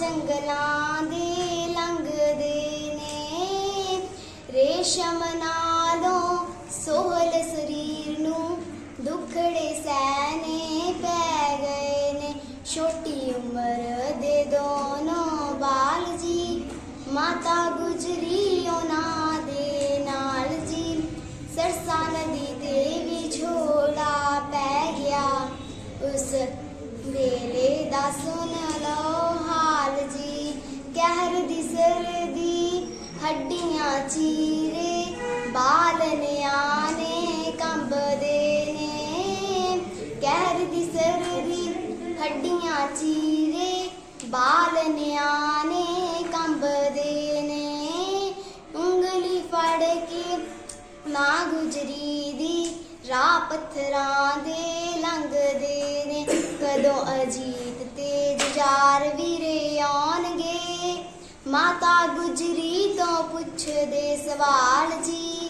ਜੰਗਲਾਂ ਦੇ ਲੰਘਦੇ ਨੇ। ਰੇਸ਼ਮ ਨਾਲੋਂ ਸੋਹਲ ਸਰੀਰ ਨੂੰ ਦੁਖੜੇ ਸਹਿਨੇ ਪੈ ਗਏ ਨੇ। ਛੋਟੀ ਉਮਰ ਦੇ ਦੋਨੋਂ ਬਾਲ ਜੀ, ਮਾਤਾ ਗੁਜਰੀ ਉਹਨਾਂ ਦੇ ਨਾਲ ਜੀ। ਸਰਸਾ ਨਦੀ ਤੇ ਵਿਛੋੜਾ ਪੈ ਗਿਆ। ਉਸ ਵੇਲੇ ਦਾ ਸੁਣ ਲਓ। ਕਹਿਰ ਦੀ ਸਰਦੀ ਹੱਡੀਆਂ ਚੀਰੇ, ਬਾਲ ਨਿਆਣੇ ਕੰਬਦੇ ਨੇ। ਕਹਿਰ ਦੀ ਸਰਦੀ ਹੱਡੀਆਂ ਚੀਰੇ, ਬਾਲ ਨਿਆਣੇ ਕੰਬਦੇ ਨੇ। ਉਂਗਲੀ ਫੜ ਕੇ ਮਾਂ ਗੁਜਰੀ ਦੀ ਰਾਹ ਪੱਥਰਾਂ ਦੇ ਲੰਘਦੇ ਨੇ। ਕਦੋਂ ਅਜੀਤ ਤੇ ਜੁਝਾਰ ਵੀਰੇ ਆਉਣਗੇ ਮਾਤਾ ਗੁਜਰੀ ਤੋਂ ਪੁੱਛਦੇ ਸਵਾਲ ਜੀ,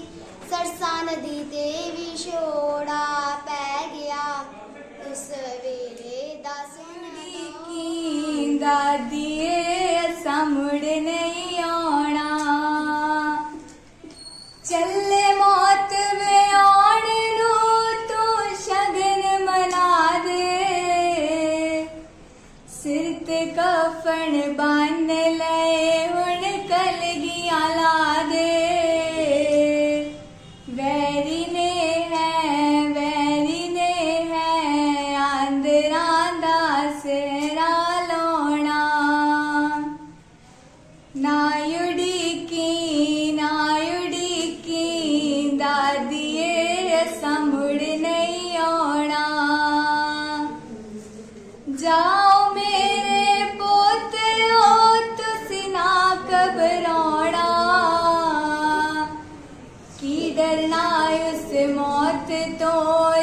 ਸਰਸਾ ਨਦੀ ਤੇ ਵਿਛੋੜਾ ਪੈ ਗਿਆ ਉਸ ਵੇਲੇ ਦਾ ਸੁਣ ਲਓ। ਕੀ ਦਾਦੀਏ ਸਾਹਮਣੇ ਦਾਦੀਏ ਸਮੁੜ ਨਹੀਂ ਆਉਣਾ ਜਾਓ ਮੇਰੇ ਪੋਤਿਓ ਤੁਸੀਂ ਨਾ ਘਬਰਾਉਣਾ ਕੀ ਡਰਨਾ ਉਸ ਮੌਤ ਤੋਂ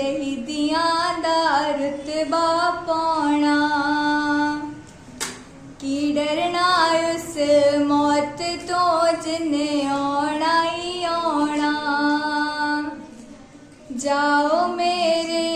ਸ਼ਹੀਦੀਆਂ ਦਾ ਰਤਬਾ ਪਾਉਣਾ। ਕੀ ਡਰਨਾ ਉਸ ਮੌਤ ਤੋਂ ਜਿਨੇ ਆਉਣਾ ਹੀ ਆਉਣਾ। ਜਾਓ ਮੇਰੇ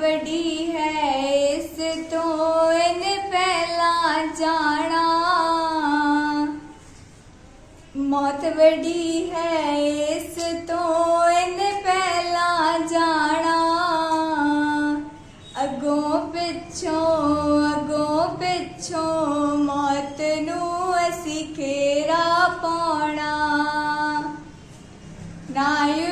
ਵੱਡੀ ਹੈ, ਇਸ ਤੋਂ ਇਹਨੇ ਪਹਿਲਾਂ ਜਾਣਾ। ਮੌਤ ਵੱਡੀ ਹੈ, ਇਸ ਤੋਂ ਇਹਨੇ ਪਹਿਲਾਂ ਜਾਣਾ। ਅੱਗੋਂ ਪਿੱਛੋਂ ਅੱਗੋਂ ਪਿੱਛੋਂ ਮੌਤ ਨੂੰ ਅਸੀਂ ਖੇਰਾ ਪਾਉਣਾ। ਨਾਯੁੜੀ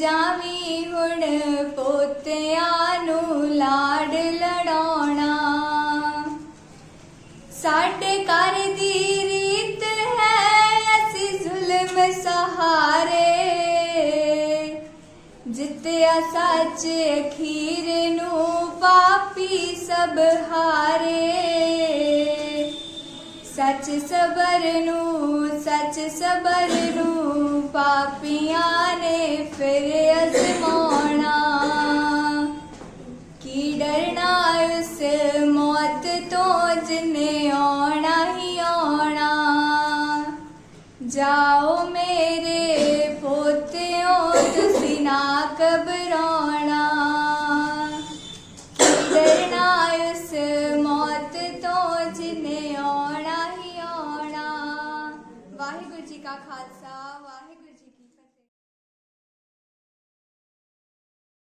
ਜਾਵੀਂ ਹੁਣ ਪੋਤਿਆਂ ਨੂੰ ਲਾਡ ਲੜਾਉਣਾ। ਸਾਡੇ ਘਰ ਦੀ ਰੀਤ ਹੈ ਅਸੀਂ ਜ਼ੁਲਮ ਸਹਾਰੇ। ਜਿੱਤਿਆ ਸੱਚ ਅਖੀਰ ਨੂੰ ਪਾਪੀ ਸਭ ਹਾਰੇ। ਸੱਚ ਸਬਰ ਨੂੰ, ਸੱਚ ਸਬਰ ਨੂੰ ਪਾਪੀਆਂ ਨੇ ਫਿਰ ਅਜ਼ਮਾਉਣਾ। ਕੀ ਡਰਨਾ ਉਸ ਮੌਤ ਤੋਂ ਜਿਨੇ ਆਉਣਾ ਹੀ ਆਉਣਾ। ਜਾਓ ਖਾਲਸਾ